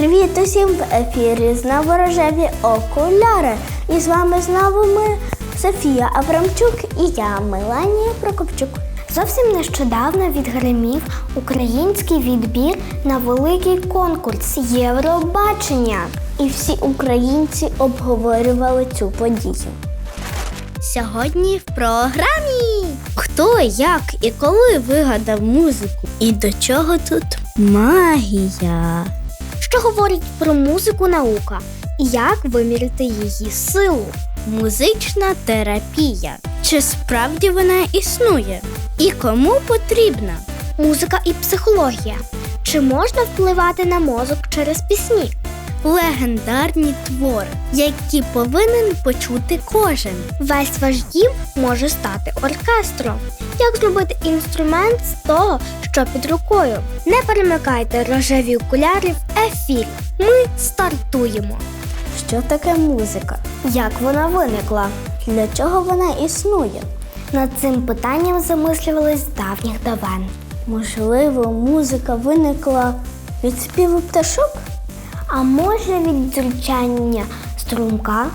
Привіт усім в ефірі знову рожеві окуляри. І з вами знову ми Софія Абрамчук і я, Меланія Прокопчук. Зовсім нещодавно відгримів український відбір на великий конкурс Євробачення. І всі українці обговорювали цю подію. Сьогодні в програмі. Хто, як і коли вигадав музику? І до чого тут магія? Що говорить про музику наука? І як виміряти її силу? Музична терапія. Чи справді вона існує? І кому потрібна? Музика і психологія. Чи можна впливати на мозок через пісні? Легендарні твори, які повинен почути кожен. Весь ваш дім може стати оркестром. Як зробити інструмент з того, що під рукою? Не перемикайте рожеві окуляри в ефір. Ми стартуємо. Що таке музика? Як вона виникла? Для чого вона існує? Над цим питанням замислювались давніх давен. Можливо, музика виникла від співу пташок? А може від дзюрчання струмка?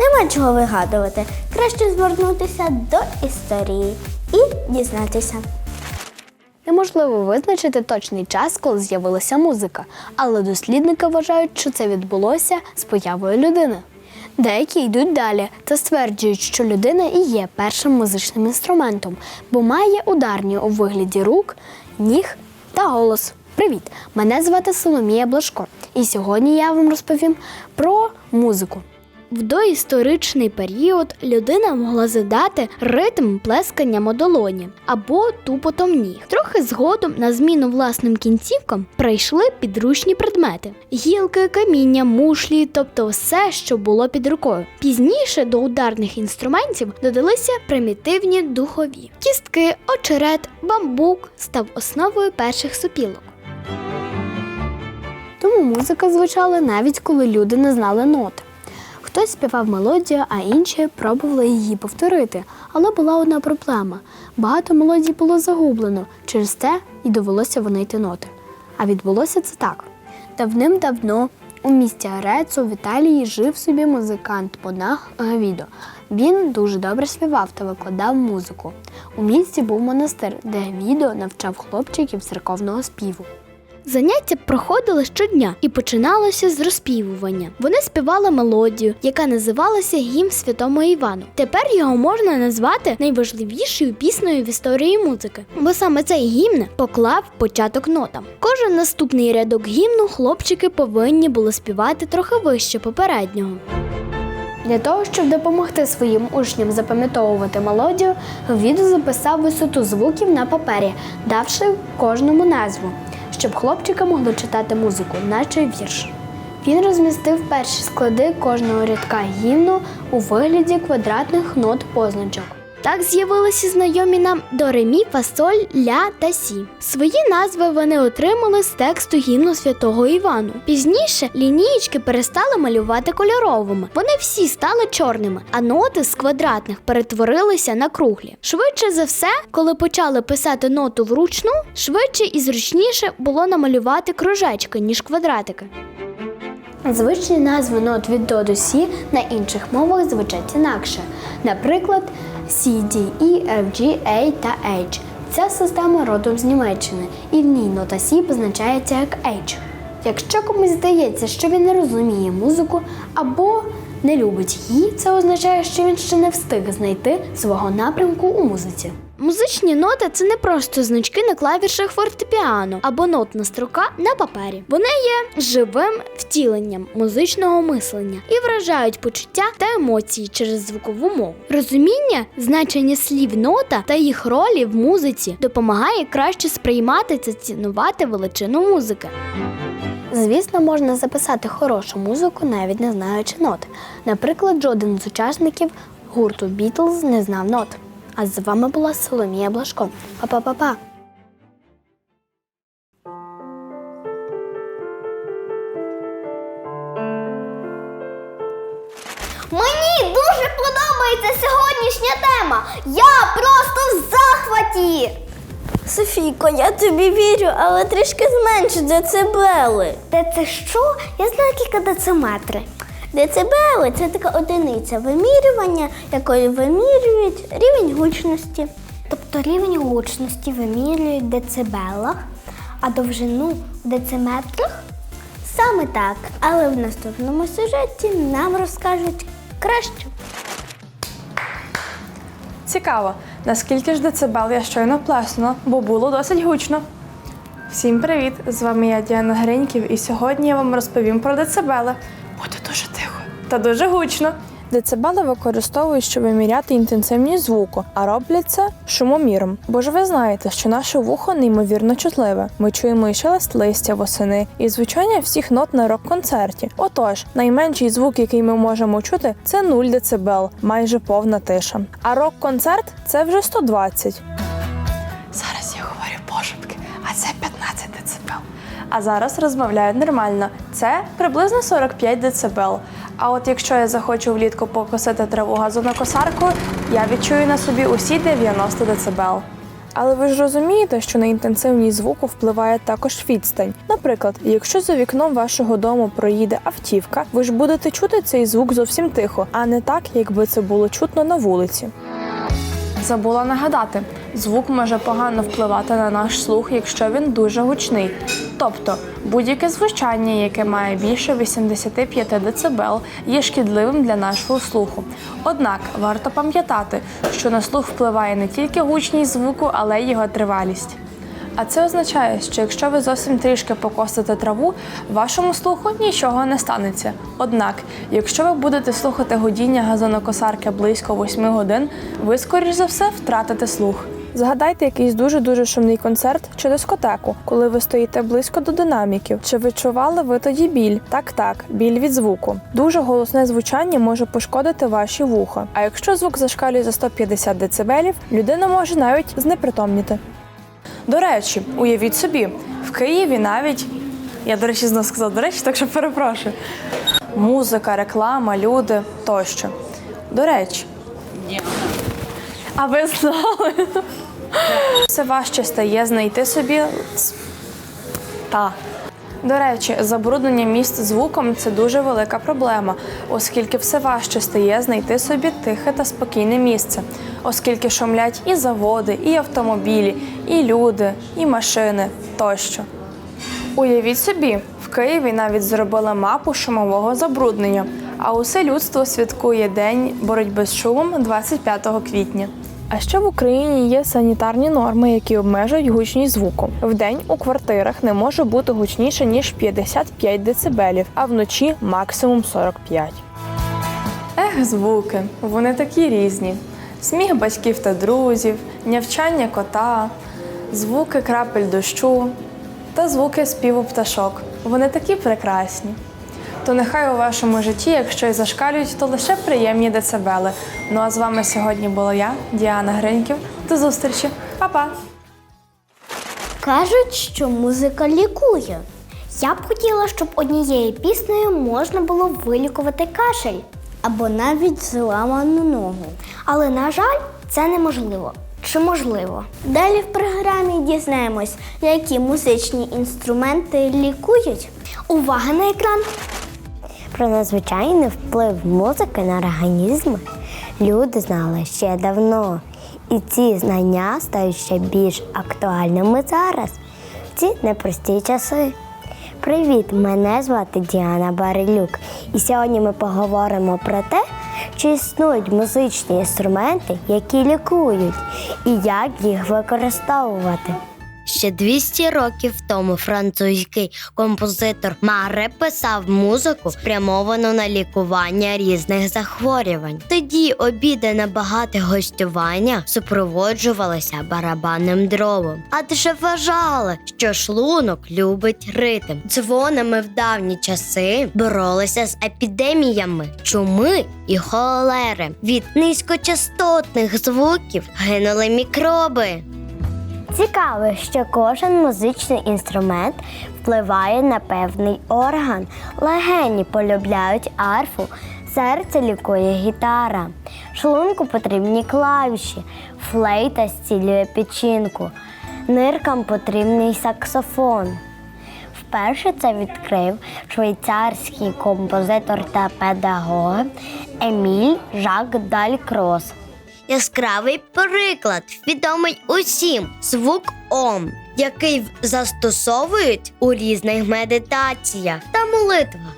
Нема чого вигадувати. Краще звернутися до історії і дізнатися. Неможливо визначити точний час, коли з'явилася музика, але дослідники вважають, що це відбулося з появою людини. Деякі йдуть далі та стверджують, що людина і є першим музичним інструментом, бо має ударні у вигляді рук, ніг та голос. Привіт! Мене звати Соломія Блашко, і сьогодні я вам розповім про музику. В доісторичний період людина могла задати ритм плесканням у долоні або тупотом ніг. Трохи згодом на зміну власним кінцівкам прийшли підручні предмети: гілки, каміння, мушлі, тобто все, що було під рукою. Пізніше до ударних інструментів додалися примітивні духові. Кістки, очерет, бамбук став основою перших сопілок. Тому музика звучала навіть коли люди не знали ноти. Хтось співав мелодію, а інші пробували її повторити. Але була одна проблема: багато мелодій було загублено, через те і довелося вонити ноти. А відбулося це так: давним-давно у місті Арецо в Італії жив собі музикант Монах Гавідо. Він дуже добре співав та викладав музику. У місті був монастир, де Гавідо навчав хлопчиків церковного співу. Заняття проходили щодня і починалося з розпівування. Вони співали мелодію, яка називалася Гімн Святому Івану. Тепер його можна назвати найважливішою піснею в історії музики, бо саме цей гімн поклав початок нотам. Кожен наступний рядок гімну хлопчики повинні були співати трохи вище попереднього. Для того, щоб допомогти своїм учням запам'ятовувати мелодію, Гвідо записав висоту звуків на папері, давши кожному назву, щоб хлопчики могли читати музику, наче вірш. Він розмістив перші склади кожного рядка гімну у вигляді квадратних нот позначок. Так з'явилися знайомі нам до ремі, фасоль, ля та сі. Свої назви вони отримали з тексту гімну святого Івану. Пізніше лінієчки перестали малювати кольоровими. Вони всі стали чорними, а ноти з квадратних перетворилися на круглі. Швидше за все, коли почали писати ноту вручну, швидше і зручніше було намалювати кружечки, ніж квадратики. Звичні назви нот від до до сі на інших мовах звучать інакше. Наприклад, C, D, E, F, A та H. Ця система родом з Німеччини, і в ній нота Сі позначається як H. Якщо комусь здається, що він не розуміє музику або не любить її, це означає, що він ще не встиг знайти свого напрямку у музиці. Музичні ноти це не просто значки на клавішах фортепіано або нотна строка на папері. Вони є живим втіленням музичного мислення і вражають почуття та емоції через звукову мову. Розуміння значення слів нота та їх ролі в музиці допомагає краще сприймати та цінувати величину музики. Звісно, можна записати хорошу музику, навіть не знаючи нот. Наприклад, жоден з учасників гурту Beatles не знав нот. А з вами була Соломія Блашко. Па-па-па-па! Мені дуже подобається сьогоднішня тема. Я просто в захваті. Софійко, я тобі вірю, але трішки зменш децибели. Де це що? Я знаю кілька дециметри. Децибели це така одиниця вимірювання, якою вимірюють рівень гучності. Тобто рівень гучності вимірюють децибелах, а довжину в дециметрах? Саме так, але в наступному сюжеті нам розкажуть краще. Цікаво, наскільки ж децибел я щойно плеснула, бо було досить гучно. Всім привіт! З вами я Діана Гриньків, і сьогодні я вам розповім про децибели. Буде дуже та дуже гучно. Децибели використовують, щоб виміряти інтенсивність звуку, а роблять це шумоміром. Бо ж ви знаєте, що наше вухо неймовірно чутливе. Ми чуємо і шелест листя восени, і звучання всіх нот на рок-концерті. Отож, найменший звук, який ми можемо чути, це 0 децибел, майже повна тиша. А рок-концерт це вже 120. Зараз я говорю пошепки, а це 15 децибел. А зараз розмовляю нормально. Це приблизно 45 децибел. А от якщо я захочу влітку покосити траву газонокосарку, я відчую на собі усі 90 децибел. Але ви ж розумієте, що на інтенсивність звуку впливає також відстань. Наприклад, якщо за вікном вашого дому проїде автівка, ви ж будете чути цей звук зовсім тихо, а не так, якби це було чутно на вулиці. Забула нагадати, звук може погано впливати на наш слух, якщо він дуже гучний. Тобто будь-яке звучання, яке має більше 85 дБ, є шкідливим для нашого слуху. Однак варто пам'ятати, що на слух впливає не тільки гучність звуку, але й його тривалість. А це означає, що якщо ви зовсім трішки покосите траву, вашому слуху нічого не станеться. Однак, якщо ви будете слухати гудіння газонокосарки близько 8 годин, ви, скоріш за все, втратите слух. Згадайте якийсь дуже дуже шумний концерт чи дискотеку, коли ви стоїте близько до динаміків. Чи відчували ви тоді біль? Так, так, біль від звуку. Дуже голосне звучання може пошкодити ваші вуха. А якщо звук зашкалює за 150 дБ, людина може навіть знепритомніти. До речі, уявіть собі, в Києві навіть я, до речі, знову сказала, до речі, так що перепрошую. Музика, реклама, люди тощо. До речі. А ви знали? Все важче стає знайти собі. Та. До речі, забруднення міст звуком це дуже велика проблема, оскільки все важче стає знайти собі тихе та спокійне місце, оскільки шумлять і заводи, і автомобілі, і люди, і машини тощо. Уявіть собі, в Києві навіть зробили мапу шумового забруднення, а усе людство святкує День боротьби з шумом 25 квітня. А ще в Україні є санітарні норми, які обмежують гучність звуку. Вдень у квартирах не може бути гучніше ніж 55 дБ, а вночі максимум 45. Ех, звуки, вони такі різні. Сміх батьків та друзів, нявчання кота, звуки крапель дощу та звуки співу пташок. Вони такі прекрасні. То нехай у вашому житті, якщо й зашкалюють, то лише приємні децибели. Ну а з вами сьогодні була я, Діана Гриньків. До зустрічі, Па-па! Кажуть, що музика лікує. Я б хотіла, щоб однією піснею можна було вилікувати кашель або навіть зламану ногу. Але, на жаль, це неможливо. Чи можливо? Далі в програмі дізнаємось, які музичні інструменти лікують. Увага на екран! Про надзвичайний вплив музики на організм люди знали ще давно, і ці знання стають ще більш актуальними зараз, в ці непрості часи. Привіт! Мене звати Діана Барилюк, і сьогодні ми поговоримо про те, чи існують музичні інструменти, які лікують, і як їх використовувати. Ще 200 років тому французький композитор Маре писав музику, спрямовану на лікування різних захворювань. Тоді обіди на багате гостювання супроводжувалися барабанним дровом, адже вважали, що шлунок любить ритм. Дзвонами в давні часи боролися з епідеміями чуми і холери. Від низькочастотних звуків гинули мікроби. Цікаво, що кожен музичний інструмент впливає на певний орган. Легені полюбляють арфу, серце лікує гітара, шлунку потрібні клавіші, флейта зцілює печінку, Ниркам потрібний саксофон. Вперше це відкрив швейцарський композитор та педагог Еміль Жак Далькрос. Яскравий приклад відомий усім звук Ом, який застосовують у різних медитаціях та молитвах.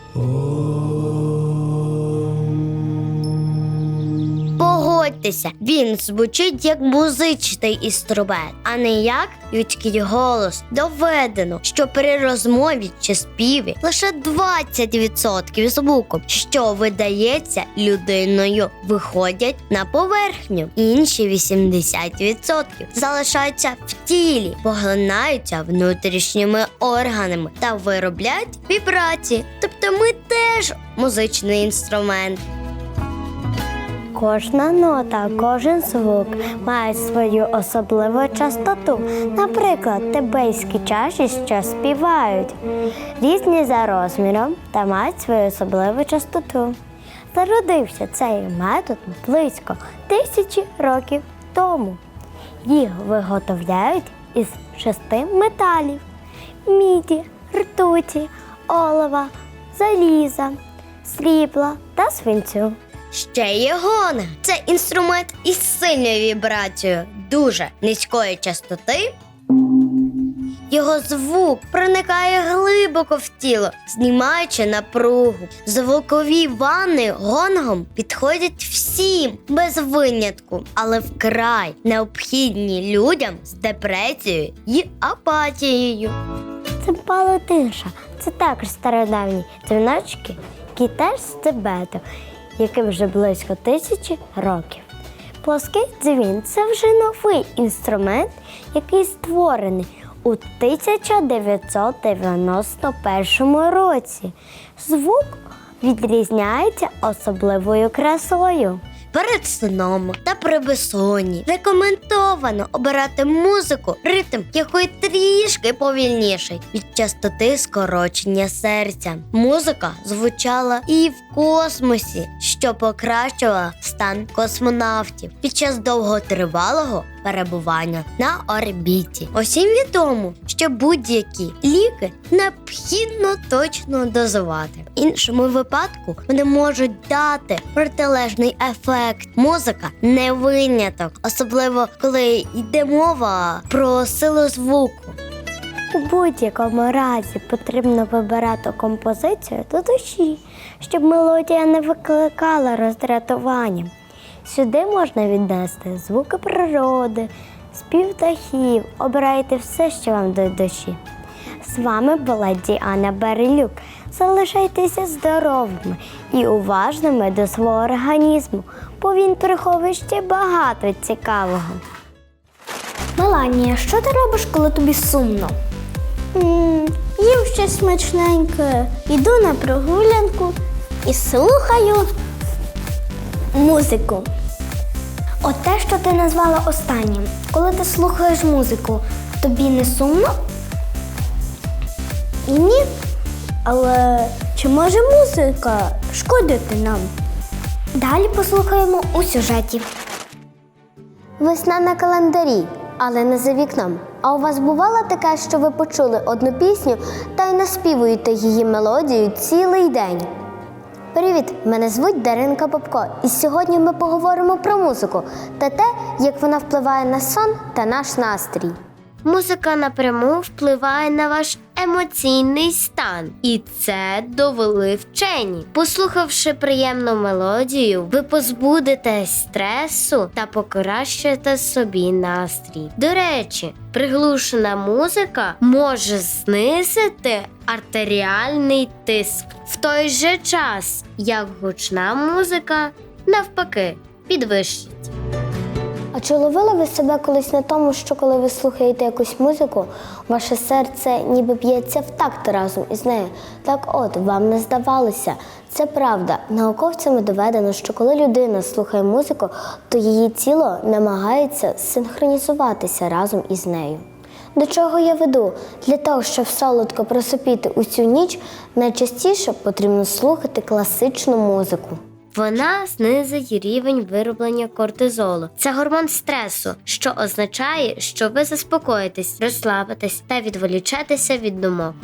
Погодьтеся, він звучить як музичний інструмент, а не як людський голос. Доведено, що при розмові чи співі лише 20% звуку, що видається людиною, виходять на поверхню. Інші 80% залишаються в тілі, поглинаються внутрішніми органами та виробляють вібрації. Тобто ми теж музичний інструмент. Кожна нота, кожен звук має свою особливу частоту. Наприклад, тибейські чаші, що співають, різні за розміром та мають свою особливу частоту. Зародився цей метод близько тисячі років тому. Їх виготовляють із шести металів: міді, ртуті, олова, заліза, срібла та свинцю. Ще є гонг. Це інструмент із сильною вібрацією, дуже низької частоти. Його звук проникає глибоко в тіло, знімаючи напругу. Звукові ванни гонгом підходять всім без винятку, але вкрай необхідні людям з депресією і апатією. Це палатиша. Це також стародавні дзвіночки, які теж з Тибету, яким вже близько тисячі років. Плоский дзвін це вже новий інструмент, який створений у 1991 році. Звук відрізняється особливою красою. Перед сном та при безсонні рекомендовано обирати музику, ритм якої трішки повільніший від частоти скорочення серця. Музика звучала і в космосі, що покращувала стан космонавтів під час довготривалого перебування на орбіті. Усім відомо, що будь-які ліки необхідно точно дозувати. В іншому випадку вони можуть дати протилежний ефект. Музика не виняток, особливо коли йде мова про силу звуку. У будь-якому разі потрібно вибирати композицію до душі, щоб мелодія не викликала роздратування. Сюди можна віднести звуки природи, спів птахів, обирайте все, що вам до душі. З вами була Діана Берелюк. Залишайтеся здоровими і уважними до свого організму, бо він приховує ще багато цікавого. Меланія, що ти робиш, коли тобі сумно? м їм щось смачненьке, йду на прогулянку і слухаю музику. От те, що ти назвала останнім. Коли ти слухаєш музику, тобі не сумно? Ні. Але чи може музика шкодити нам? Далі послухаємо у сюжеті. Весна на календарі, але не за вікном. А у вас бувало таке, що ви почули одну пісню та й наспівуєте її мелодію цілий день? Привіт! Мене звуть Даринка Бобко, і сьогодні ми поговоримо про музику та те, як вона впливає на сон та наш настрій. Музика напряму впливає на ваш емоційний стан, і це довели вчені. Послухавши приємну мелодію, ви позбудетесь стресу та покращите собі настрій. До речі, приглушена музика може знизити артеріальний тиск в той же час, як гучна музика навпаки підвищить. А чи ловили ви себе колись на тому, що коли ви слухаєте якусь музику, ваше серце ніби б'ється в такт разом із нею? Так от, вам не здавалося. Це правда. Науковцями доведено, що коли людина слухає музику, то її тіло намагається синхронізуватися разом із нею. До чого я веду? Для того, щоб солодко просопіти усю ніч, найчастіше потрібно слухати класичну музику. Вона знизить рівень вироблення кортизолу. Це гормон стресу, що означає, що ви заспокоїтесь, розслабитесь та відволічетеся від думок.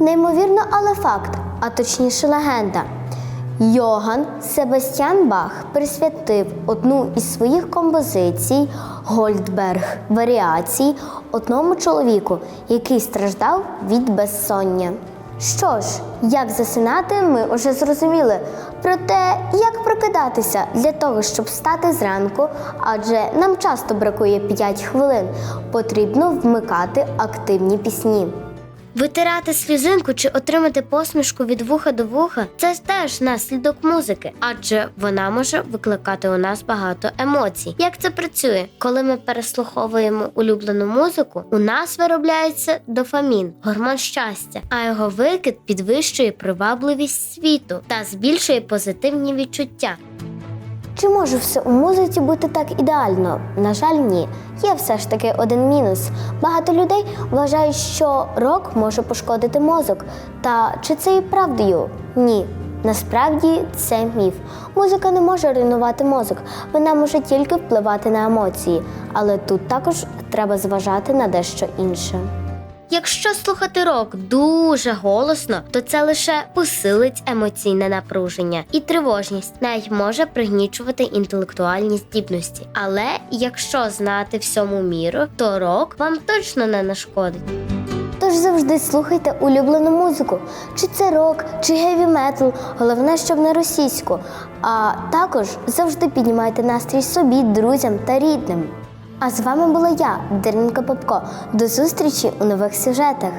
Неймовірно, але факт, а точніше легенда. Йоган Себастьян Бах присвятив одну із своїх композицій Гольдберг варіацій одному чоловіку, який страждав від безсоння. Що ж, як засинати, ми вже зрозуміли. Проте, як прокидатися для того, щоб встати зранку, адже нам часто бракує 5 хвилин, потрібно вмикати активні пісні. Витирати сльозинку чи отримати посмішку від вуха до вуха це теж наслідок музики, адже вона може викликати у нас багато емоцій. Як це працює? Коли ми переслуховуємо улюблену музику, у нас виробляється дофамін, гормон щастя, а його викид підвищує привабливість світу та збільшує позитивні відчуття. Чи може все у музиці бути так ідеально? На жаль, ні. Є все ж таки один мінус. Багато людей вважають, що рок може пошкодити мозок. Та чи це і правдою? Ні. Насправді це міф. Музика не може руйнувати мозок, вона може тільки впливати на емоції. Але тут також треба зважати на дещо інше. Якщо слухати рок дуже голосно, то це лише посилить емоційне напруження і тривожність, навіть може пригнічувати інтелектуальні здібності. Але якщо знати всьому міру, то рок вам точно не нашкодить. Тож завжди слухайте улюблену музику, чи це рок, чи геві метал, головне, щоб не російську. А також завжди піднімайте настрій собі, друзям та рідним. А з вами була я, Даринка Попко. До зустрічі у нових сюжетах.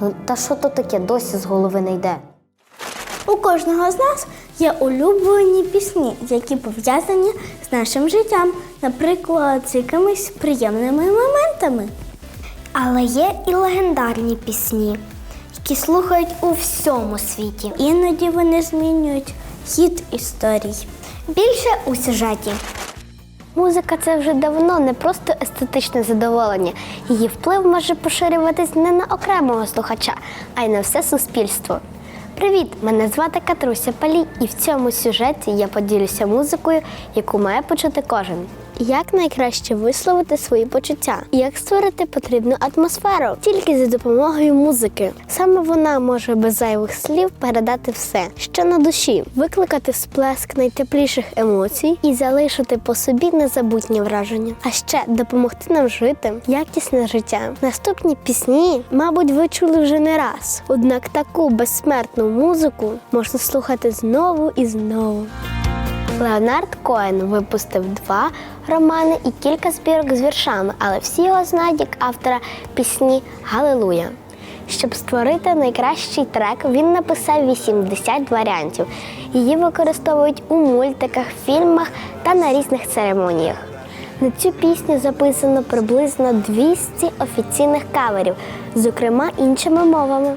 Ну, та що то таке досі з голови не йде? У кожного з нас є улюблені пісні, які пов'язані з нашим життям, наприклад, з якимись приємними моментами. Але є і легендарні пісні, які слухають у всьому світі. Іноді вони змінюють хід історій. Більше у сюжеті. Музика це вже давно не просто естетичне задоволення. Її вплив може поширюватись не на окремого слухача, а й на все суспільство. Привіт! Мене звати Катруся Палій, і в цьому сюжеті я поділюся музикою, яку має почути кожен. Як найкраще висловити свої почуття? Як створити потрібну атмосферу тільки за допомогою музики? Саме вона може без зайвих слів передати все, що на душі, викликати сплеск найтепліших емоцій і залишити по собі незабутні враження, а ще допомогти нам жити якісне життя. Наступні пісні, мабуть, ви чули вже не раз. Однак таку безсмертну музику можна слухати знову і знову. Леонард Коен випустив два романи і кілька збірок з віршами, але всі його знають як автора пісні Галилуя. Щоб створити найкращий трек, він написав 80 варіантів. Її використовують у мультиках, фільмах та на різних церемоніях. На цю пісню записано приблизно 200 офіційних каверів, зокрема іншими мовами.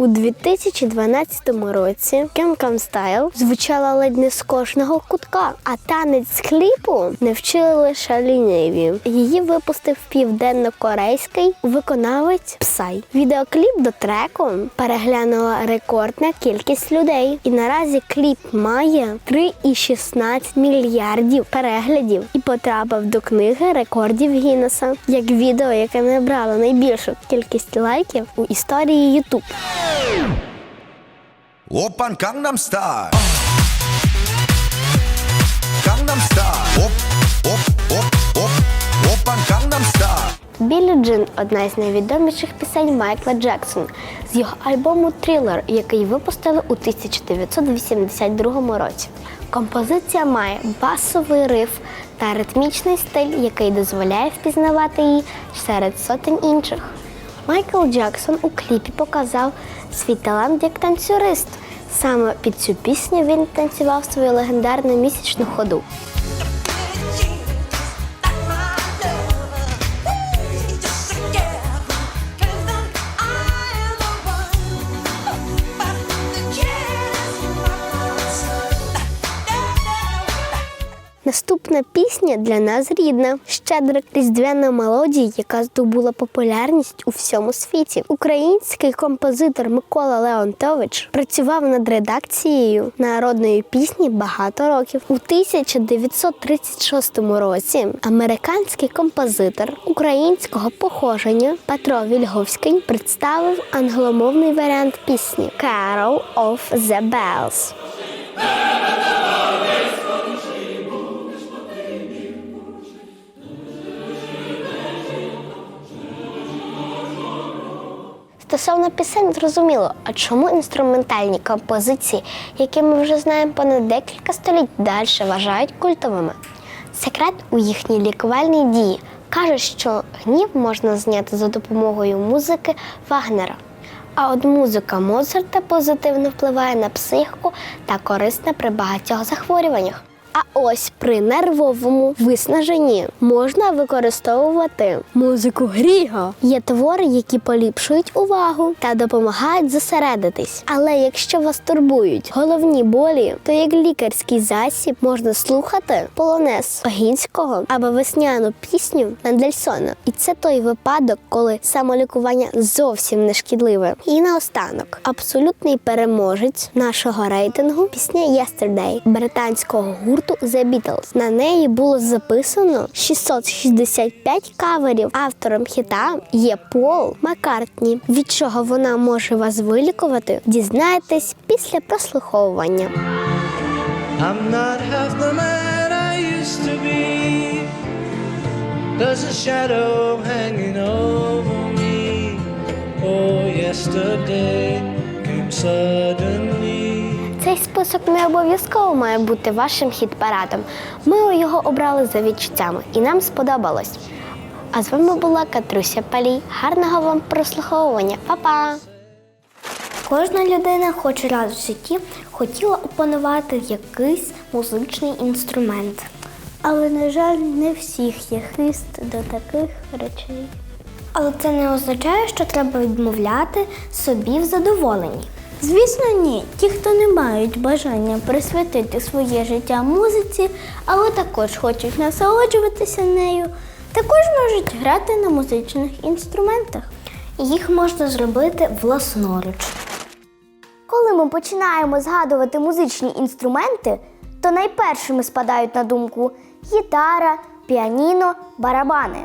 У 2012 році Gangnam Style звучала ледь не з кожного кутка, а танець кліпу не вчили лише ліниві. Її випустив південно-корейський виконавець Psy. Відеокліп до треку переглянула рекордна кількість людей. І наразі кліп має 3,16 мільярдів переглядів і потрапив до книги рекордів Гіннеса як відео, яке набрало найбільшу кількість лайків у історії YouTube. 오빤 강남스타일 강남스타일 옵옵옵옵 오빤 강남스타일 Білі Джин одна із найвідоміших пісень Майкла Джексона з його альбому Трилер, який випустили у 1982 році. Композиція має басовий риф та ритмічний стиль, який дозволяє впізнавати її серед сотень інших. Майкл Джексон у кліпі показав свій талант як танцюрист. Саме під цю пісню він танцював свою легендарну місячну ходу. Наступна пісня для нас рідна. Щедрик різдвяна мелодія, яка здобула популярність у всьому світі. Український композитор Микола Леонтович працював над редакцією народної пісні багато років. У 1936 році американський композитор українського походження Петро Вільговський представив англомовний варіант пісні Carol of the Bells. Стосовно пісень зрозуміло, а чому інструментальні композиції, які ми вже знаємо понад декілька століть, далі вважають культовими? Секрет у їхній лікувальній дії. Кажуть, що гнів можна зняти за допомогою музики Вагнера. А от музика Моцарта позитивно впливає на психіку та корисна при багатьох захворюваннях. А ось при нервовому виснаженні можна використовувати музику Гріга. Є твори, які поліпшують увагу та допомагають зосередитись. Але якщо вас турбують головні болі, то як лікарський засіб можна слухати полонез Огінського або весняну пісню Мендельсона. І це той випадок, коли самолікування зовсім не шкідливе. І наостанок абсолютний переможець нашого рейтингу пісня Yesterday британського гурту The Beatles. На неї було записано 665 каверів. Автором хіта є Пол Маккартні. Від чого вона може вас вилікувати, дізнаєтесь після прослуховування. I'm not half the man I used to be. There's a shadow hanging over me. Oh, yesterday came suddenly. Цей список не обов'язково має бути вашим хіт-парадом. Ми його обрали за відчуттями і нам сподобалось. А з вами була Катруся Палій. Гарного вам прослуховування. Па-па! Кожна людина хоч раз в житті хотіла опанувати якийсь музичний інструмент. Але, на жаль, не всіх є хист до таких речей. Але це не означає, що треба відмовляти собі в задоволенні. Звісно, ні. Ті, хто не мають бажання присвятити своє життя музиці, але також хочуть насолоджуватися нею, також можуть грати на музичних інструментах. Їх можна зробити власноруч. Коли ми починаємо згадувати музичні інструменти, то найпершими спадають на думку гітара, піаніно, барабани.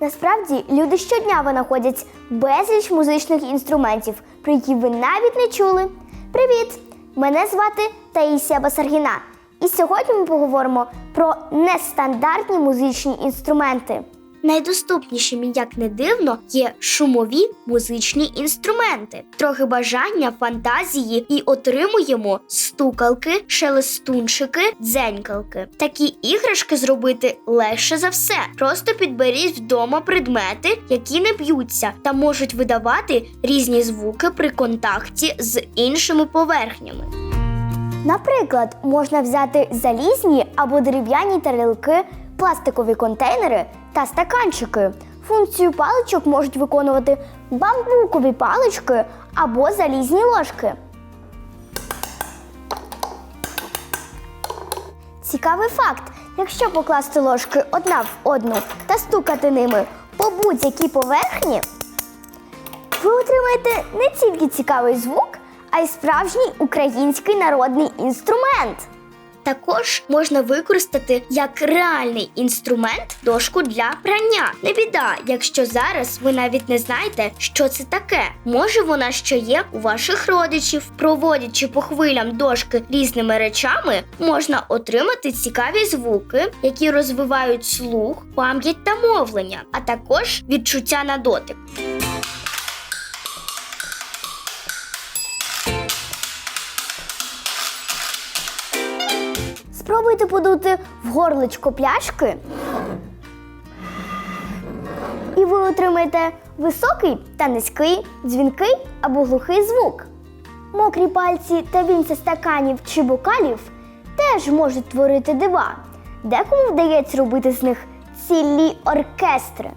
Насправді люди щодня винаходять безліч музичних інструментів, про які ви навіть не чули. Привіт! Мене звати Таїсія Басаргіна. І сьогодні ми поговоримо про нестандартні музичні інструменти. Найдоступнішими, як не дивно, є шумові музичні інструменти. Трохи бажання, фантазії і отримуємо стукалки, шелестунчики, дзенькалки. Такі іграшки зробити легше за все. Просто підберіть вдома предмети, які не б'ються, та можуть видавати різні звуки при контакті з іншими поверхнями. Наприклад, можна взяти залізні або дерев'яні тарілки, пластикові контейнери та стаканчики. Функцію паличок можуть виконувати бамбукові палички або залізні ложки. Цікавий факт: якщо покласти ложки одна в одну та стукати ними по будь-якій поверхні, ви отримаєте не тільки цікавий звук, а й справжній український народний інструмент. Також можна використати як реальний інструмент дошку для прання. Не біда, якщо зараз ви навіть не знаєте, що це таке. Може вона ще є у ваших родичів. Проводячи по хвилям дошки різними речами, можна отримати цікаві звуки, які розвивають слух, пам'ять та мовлення, а також відчуття на дотик. Подути в горличко пляшки. І ви отримаєте високий та низький, дзвінкий або глухий звук. Мокрі пальці та вінці стаканів чи бокалів теж можуть творити дива. Декому вдається робити з них цілі оркестри.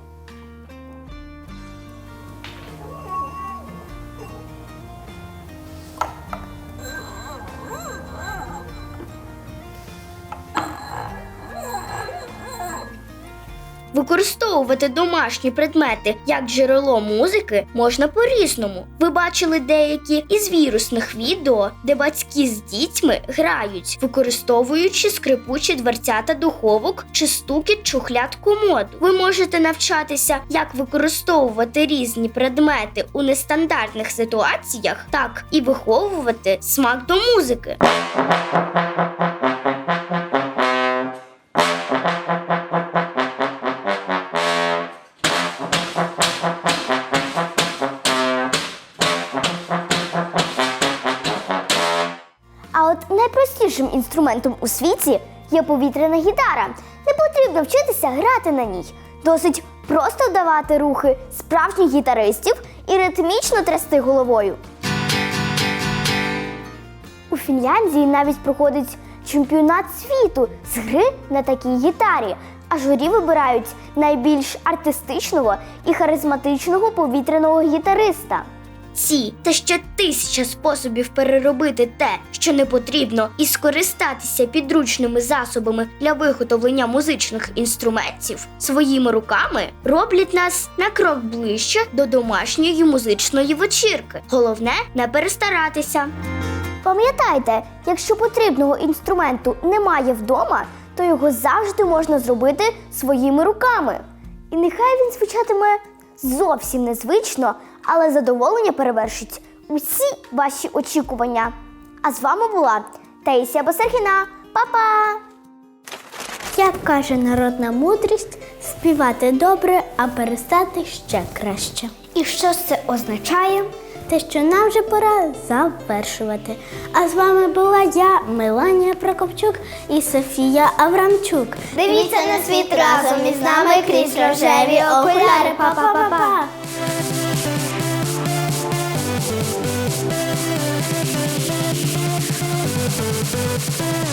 Використовувати домашні предмети як джерело музики можна по-різному. Ви бачили деякі із вірусних відео, де батьки з дітьми грають, використовуючи скрипучі дверцята духовок чи стукіт чухлят комоду. Ви можете навчатися, як використовувати різні предмети у нестандартних ситуаціях, так і виховувати смак до музики. Інструментом у світі є повітряна гітара. Не потрібно вчитися грати на ній. Досить просто вдавати рухи справжніх гітаристів і ритмічно трясти головою. У Фінляндії навіть проходить чемпіонат світу з гри на такій гітарі. А журі вибирають найбільш артистичного і харизматичного повітряного гітариста. Ці та ще тисяча способів переробити те, що не потрібно, і скористатися підручними засобами для виготовлення музичних інструментів своїми руками роблять нас на крок ближче до домашньої музичної вечірки. Головне не перестаратися. Пам'ятайте, якщо потрібного інструменту немає вдома, то його завжди можна зробити своїми руками. І нехай він звучатиме зовсім незвично, але задоволення перевершить усі ваші очікування. А з вами була Таїсія Басархіна. Па-па! Як каже народна мудрість, співати добре, а перестати ще краще. І що це означає? Те, що нам вже пора завершувати. А з вами була я, Меланія Прокопчук і Софія Аврамчук. Дивіться на світ разом із нами крізь рожеві окуляри. Па-па-па-па! Yeah.